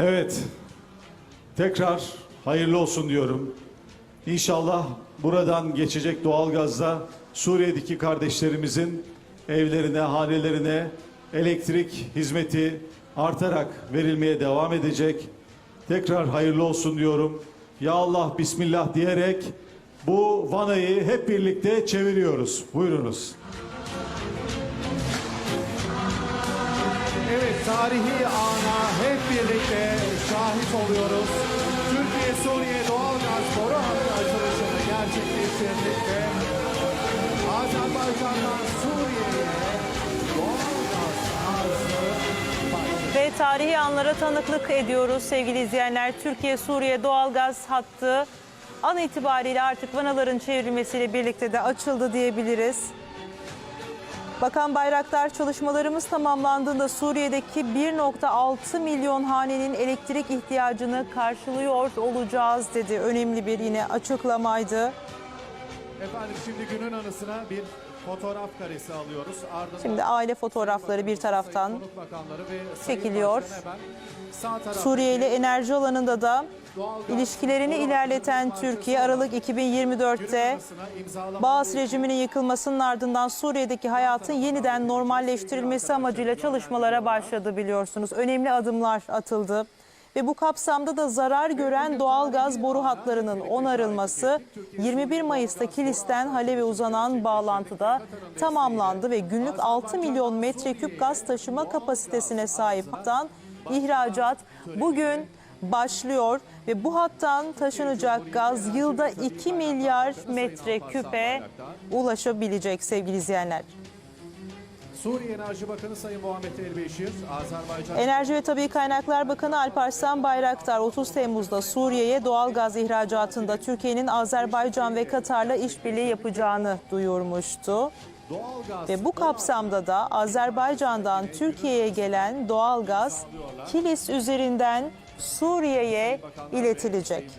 Evet. Tekrar hayırlı olsun diyorum. İnşallah buradan geçecek doğalgazda Suriye'deki kardeşlerimizin evlerine, hanelerine elektrik hizmeti artarak verilmeye devam edecek. Tekrar hayırlı olsun diyorum. Ya Allah Bismillah diyerek bu vanayı hep birlikte çeviriyoruz. Buyurunuz. Evet tarihi ana hep birlikte oluyoruz. Türkiye-Suriye doğalgaz boru hattı açılışını gerçekleştirdik ve Azerbaycan'dan Suriye'ye doğalgaz. Ve tarihi anlara tanıklık ediyoruz sevgili izleyenler. Türkiye-Suriye doğalgaz hattı an itibariyle artık vanaların çevrilmesiyle birlikte de açıldı diyebiliriz. Bakan Bayraktar çalışmalarımız tamamlandığında Suriye'deki 1.6 milyon hanenin elektrik ihtiyacını karşılıyor olacağız dedi. Önemli bir yine açıklamaydı. Efendim şimdi günün anısına bir fotoğraf karesi alıyoruz. Ardından Şimdi aile fotoğrafları bir taraftan Sayın Konut Bakanları ve Sayın çekiliyor. Başkan hemen sağ tarafta Suriye ile enerji alanında da ilişkilerini ilerleten Türkiye Aralık olan günün 2024'te anısına imzalamadığı Bağız rejiminin yıkılmasının ardından Suriye'deki hayatın yeniden normalleştirilmesi amacıyla çalışmalara başladı biliyorsunuz. Önemli adımlar atıldı. Ve bu kapsamda da zarar gören doğal gaz boru hatlarının onarılması 21 Mayıs'ta Kilis'ten Halep'e uzanan bağlantıda tamamlandı ve günlük 6 milyon metreküp gaz taşıma kapasitesine sahip hattan ihracat bugün başlıyor ve bu hattan taşınacak gaz yılda 2 milyar metreküpe ulaşabilecek sevgili izleyenler. Suriye Enerji Bakanı Sayın Muhammed Elbeşir, Azerbaycan Enerji ve Tabii Kaynaklar Bakanı Alparslan Bayraktar 30 Temmuz'da Suriye'ye doğal gaz ihracatında Türkiye'nin Azerbaycan ve Katar'la işbirliği yapacağını duyurmuştu. Ve bu kapsamda da Azerbaycan'dan Türkiye'ye gelen doğal gaz Kilis üzerinden Suriye'ye iletilecek.